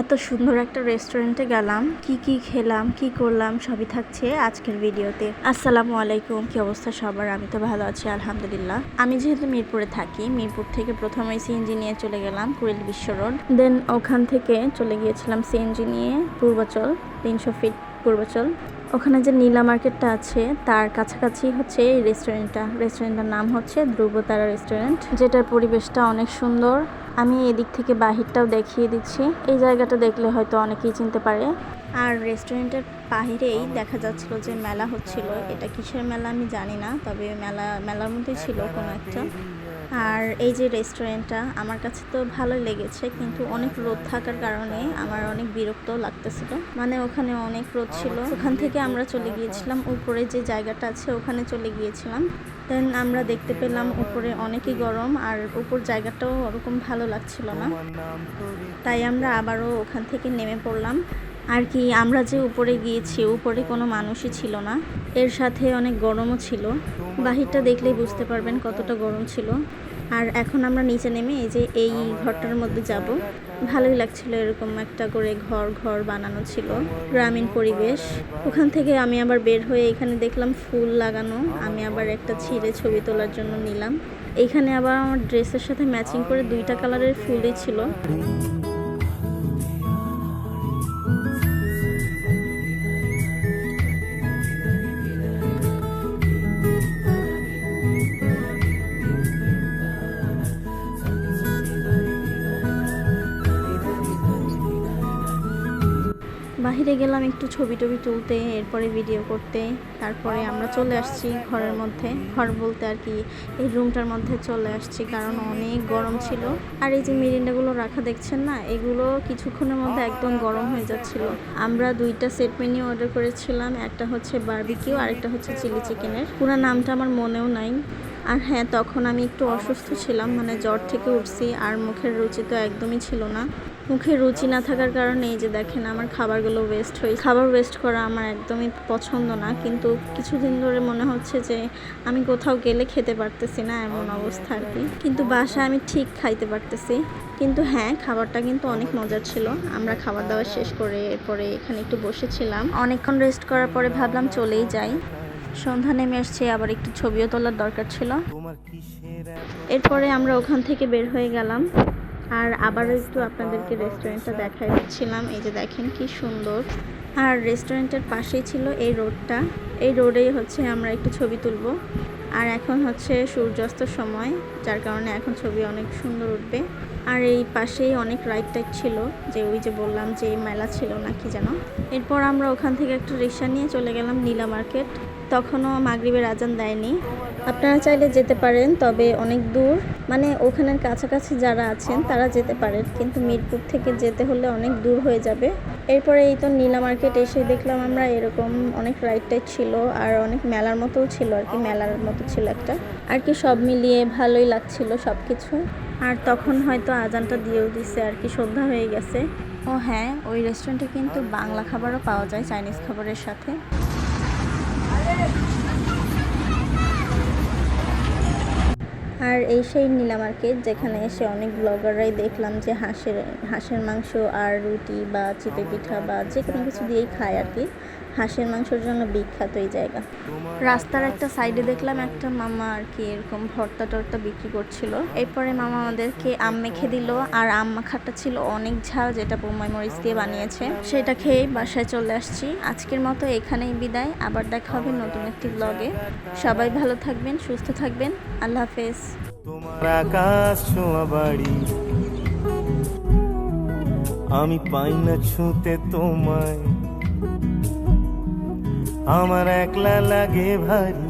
এত সুন্দর একটা রেস্টুরেন্টে গেলাম। কি কি খেলাম, কি করলাম, সবই থাকছে আজকের ভিডিওতে আসসালামু আলাইকুম, কি অবস্থা সবার? আমি তো ভালো আছি, আলহামদুলিল্লাহ। আমি যেহেতু মিরপুরে থাকি, মিরপুর থেকে প্রথমে সিএনজি নিয়ে চলে গেলাম, কুড়িল বিশ্ব রোড। দেন ওখান থেকে চলে গিয়েছিলাম সিএনজি নিয়ে পূর্বাচল, তিনশো ফিট পূর্বাচল। ওখানে যে নীলা মার্কেটটা আছে, তার কাছাকাছি হচ্ছে এই রেস্টুরেন্টটা রেস্টুরেন্টটার নাম হচ্ছে ধ্রুবতারা রেস্টুরেন্ট যেটার পরিবেশটা অনেক সুন্দর। আমি এদিক থেকে বাহিরটাও দেখিয়ে দিচ্ছি। এই জায়গাটা দেখলে হয়তো অনেকেই চিনতে পারে। আর রেস্টুরেন্টের বাহিরেই দেখা যাচ্ছিল যে মেলা হচ্ছিল। এটা কিসের মেলা আমি জানি না, তবে মেলা মেলার মধ্যেই ছিল কোনো একটা। আর এই যে রেস্টুরেন্টটা আমার কাছে তো ভালোই লেগেছে, কিন্তু অনেক রোদ থাকার কারণে আমার অনেক বিরক্ত লাগতেছিল। মানে ওখানে অনেক রোদ ছিল। ওখান থেকে আমরা চলে গিয়েছিলাম, উপরে যে জায়গাটা আছে ওখানে চলে গিয়েছিলাম। দেন আমরা দেখতে পেলাম উপরে অনেকই গরম, আর উপর জায়গাটাও ওরকম ভালো লাগছিল না। তাই আমরা আবারও ওখান থেকে নেমে পড়লাম। আর কি, আমরা যে উপরে গিয়েছি, উপরে কোনো মানুষই ছিল না। এর সাথে অনেক গরমও ছিল। বাহিরটা দেখলেই বুঝতে পারবেন কতটা গরম ছিল। আর এখন আমরা নিচে নেমে এই যে এই ঘরটার মধ্যে যাব। ভালোই লাগছিল এরকম একটা করে ঘর ঘর বানানো ছিল, গ্রামীণ পরিবেশ। ওখান থেকে আমি আবার বের হয়ে এখানে দেখলাম ফুল লাগানো। আমি আবার একটা ছিঁড়ে ছবি তোলার জন্য নিলাম। এখানে আবার আমার ড্রেসের সাথে ম্যাচিং করে দুইটা কালারের ফুলই ছিল। বাহিরে গেলাম একটু ছবি টবি তুলতে, এরপরে ভিডিও করতে, তারপরে আমরা চলে আসছি ঘরের মধ্যে। ঘর বলতে আর কি, এই রুমটার মধ্যে চলে আসছি কারণ অনেক গরম ছিল। আর এই যে মিরিন্ডাগুলো রাখা দেখছেন না, এগুলো কিছুক্ষণের মধ্যে একদম গরম হয়ে যাচ্ছিল। আমরা দুইটা সেট মেনু অর্ডার করেছিলাম, একটা হচ্ছে বারবিকিউ আর একটা হচ্ছে চিলি চিকেনের পুরো নামটা আমার মনেও নাই। আর হ্যাঁ তখন আমি একটু অসুস্থ ছিলাম মানে জ্বর থেকে উঠছি, আর মুখের রুচি তো একদমই ছিল না। মুখে রুচি না থাকার কারণে এই যে দেখেন আমার খাবারগুলো ওয়েস্ট হয়ে খাবার ওয়েস্ট করা আমার একদমই পছন্দ না কিন্তু কিছুদিন ধরে মনে হচ্ছে যে আমি কোথাও গেলে খেতে পারতেছি না এমন অবস্থা আর কি। কিন্তু বাসায় আমি ঠিক খাইতে পারতেছি। কিন্তু হ্যাঁ খাবারটা কিন্তু অনেক মজার ছিল। আমরা খাবার দাবার শেষ করে এরপরে এখানে একটু বসেছিলাম। অনেকক্ষণ রেস্ট করার পরে ভাবলাম চলেই যাই। সন্ধ্যা নেমে আসছে আবার একটু ছবিও তোলার দরকার ছিল। এরপরে আমরা ওখান থেকে বের হয়ে গেলাম। আর আবারও একটু আপনাদেরকে রেস্টুরেন্টটা দেখাই দিচ্ছিলাম। এই যে দেখেন কি সুন্দর। আর রেস্টুরেন্টের পাশেই ছিল এই রোডটা এই রোডেই হচ্ছে আমরা একটু ছবি তুলব। আর এখন হচ্ছে সূর্যাস্ত সময়, যার কারণে এখন ছবি অনেক সুন্দর উঠবে। আর এই পাশেই অনেক রাইড টাইড ছিল, যে ওই যে বললাম যে মেলা ছিল না কি যেন। এরপর আমরা ওখান থেকে একটা রিক্সা নিয়ে চলে গেলাম নীলা মার্কেট। তখনও মাগরিবের আজান দেয়নি। আপনারা চাইলে যেতে পারেন, তবে অনেক দূর। মানে ওখানের কাছাকাছি যারা আছেন, তারা যেতে পারেন, কিন্তু মিরপুর থেকে যেতে হলে অনেক দূর হয়ে যাবে। এরপরে এই তো নীলা মার্কেট এসে দেখলাম আমরা, এরকম অনেক রাইড টাইড ছিল, আর অনেক মেলার মতোও ছিল, আর কি মেলার মতো ছিল একটা। আর কি সব মিলিয়ে ভালোই লাগছিল সব কিছু আর তখন হয়তো আজানটা দিয়েও দিছে, আর কি সন্ধ্যা হয়ে গেছে। ও হ্যাঁ ওই রেস্টুরেন্টে কিন্তু বাংলা খাবারও পাওয়া যায় চাইনিজ খাবারের সাথে। আর এই সেই নীলা মার্কেট, যেখানে এসে অনেক ব্লগাররাই দেখলাম যে হাঁসের হাঁসের মাংস আর রুটি বা চিপে পিঠা বা যে কোনো কিছু দিয়েই খায় আর কি। হাঁসের মাংসের জন্য বিখ্যাত এই জায়গা। রাস্তার একটা সাইডে দেখলাম একটা মামা আর কি এরকম ভর্তা টর্তা বিক্রি করছিল। এরপরে মামা আমাদেরকে আম মেখে দিল আর আম মাখাটা ছিল অনেক ঝাল যেটা বোমাই মরিচ দিয়ে বানিয়েছে। সেটা খেয়ে বাসায় চলে আসছি। আজকের মতো এখানেই বিদায়। আবার দেখা হবে নতুন একটি ব্লগে সবাই ভালো থাকবেন, সুস্থ থাকবেন। আল্লাহ হাফেজ। তোমার আকাশ ছোঁয়া বাড়ি। আমি পাই না ছুঁতে তোমায়। আমার একলা লাগে ভারী